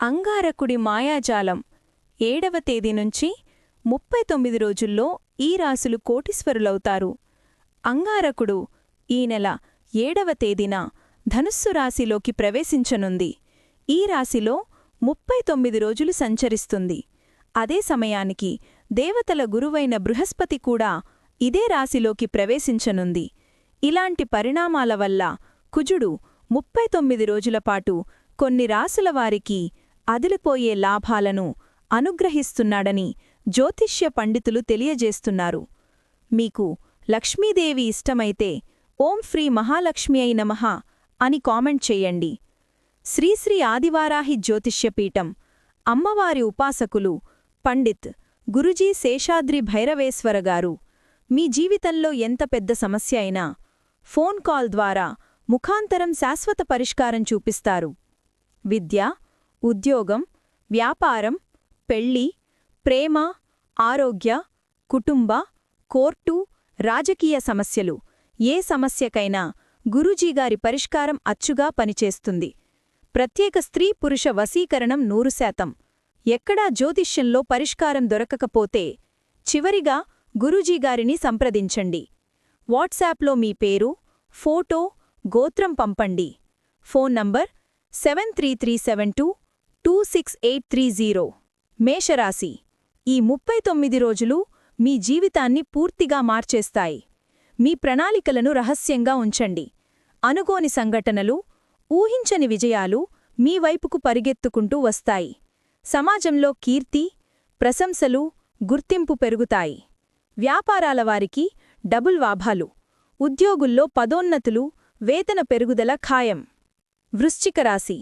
అంగారకుడి మాయాజాలం. ఏడవ తేదీ నుంచి ముప్పై తొమ్మిది రోజుల్లో ఈ రాసులు కోటీశ్వరులవుతారు. అంగారకుడు ఈ నెల ఏడవ తేదీన ధనుస్సు రాశిలోకి ప్రవేశించనుంది. ఈ రాశిలో ముప్పై తొమ్మిది రోజులు సంచరిస్తుంది. అదే సమయానికి దేవతల గురువైన బృహస్పతి కూడా ఇదే రాశిలోకి ప్రవేశించనుంది. ఇలాంటి పరిణామాల వల్ల కుజుడు ముప్పై తొమ్మిది రోజులపాటు కొన్ని రాసుల వారికి అదిలిపోయే లాభాలను అనుగ్రహిస్తున్నాడని జ్యోతిష్య పండితులు తెలియజేస్తున్నారు. మీకు లక్ష్మీదేవి ఇష్టమైతే ఓం శ్రీ మహాలక్ష్మి అయి నమః అని కామెంట్ చేయండి. శ్రీశ్రీ ఆదివారాహి జ్యోతిష్యపీఠం అమ్మవారి ఉపాసకులు పండిత్ గురుజీ శేషాద్రి భైరవేశ్వర గారు. మీ జీవితంలో ఎంత పెద్ద సమస్య అయినా ఫోన్ కాల్ ద్వారా ముఖాంతరం శాశ్వత పరిష్కారం చూపిస్తారు. విద్య ఉద్యోగం వ్యాపారం పెళ్ళి ప్రేమ ఆరోగ్య కుటుంబ కోర్టు రాజకీయ సమస్యలు. ఏ సమస్యకైనా గురూజీగారి పరిష్కారం అచ్చుగా పనిచేస్తుంది. ప్రత్యేక స్త్రీ పురుష వశీకరణం నూరు శాతం. ఎక్కడా జ్యోతిష్యంలో పరిష్కారం దొరకకపోతే చివరిగా గురూజీగారిని సంప్రదించండి. వాట్సాప్లో మీ పేరు ఫోటో గోత్రం పంపండి. Phone number seven three three seven two two six eight three zero. మేషరాశి ఈ ముప్పై తొమ్మిది రోజులు మీ జీవితాన్ని పూర్తిగా మార్చేస్తాయి. మీ ప్రణాళికలను రహస్యంగా ఉంచండి. అనుకోని సంఘటనలు ఊహించని విజయాలు మీ వైపుకు పరిగెత్తుకుంటూ వస్తాయి. సమాజంలో కీర్తి ప్రశంసలు గుర్తింపు పెరుగుతాయి. వ్యాపారాల వారికి డబుల్ వాభాలు ఉద్యోగుల్లో పదోన్నతులు వేతన పెరుగుదల ఖాయం. వృశ్చిక రాశి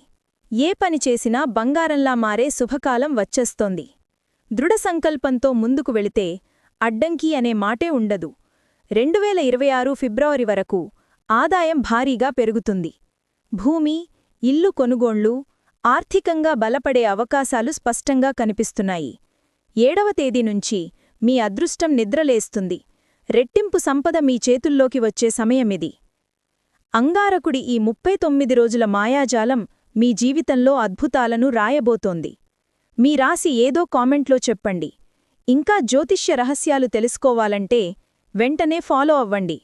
ఏ పని చేసినా బంగారంలా మారే శుభకాలం వచ్చేస్తోంది. దృఢ సంకల్పంతో ముందుకు వెళితే అడ్డంకి అనే మాటే ఉండదు. రెండువేల ఇరవై ఆరు ఫిబ్రవరి వరకు ఆదాయం భారీగా పెరుగుతుంది. భూమి ఇల్లు కొనుగోళ్ళు ఆర్థికంగా బలపడే అవకాశాలు స్పష్టంగా కనిపిస్తున్నాయి. ఏడవ తేదీ నుంచి మీ అదృష్టం నిద్రలేస్తుంది. రెట్టింపు సంపద మీ చేతుల్లోకి వచ్చే సమయమిది. అంగారకుడి ఈ ముప్పై తొమ్మిది రోజుల మాయాజాలం మీ జీవితంలో అద్భుతాలను రాయబోతోంది. మీ రాసి ఏదో కామెంట్లో చెప్పండి. ఇంకా జ్యోతిష్య రహస్యాలు తెలుసుకోవాలంటే వెంటనే ఫాలో అవ్వండి.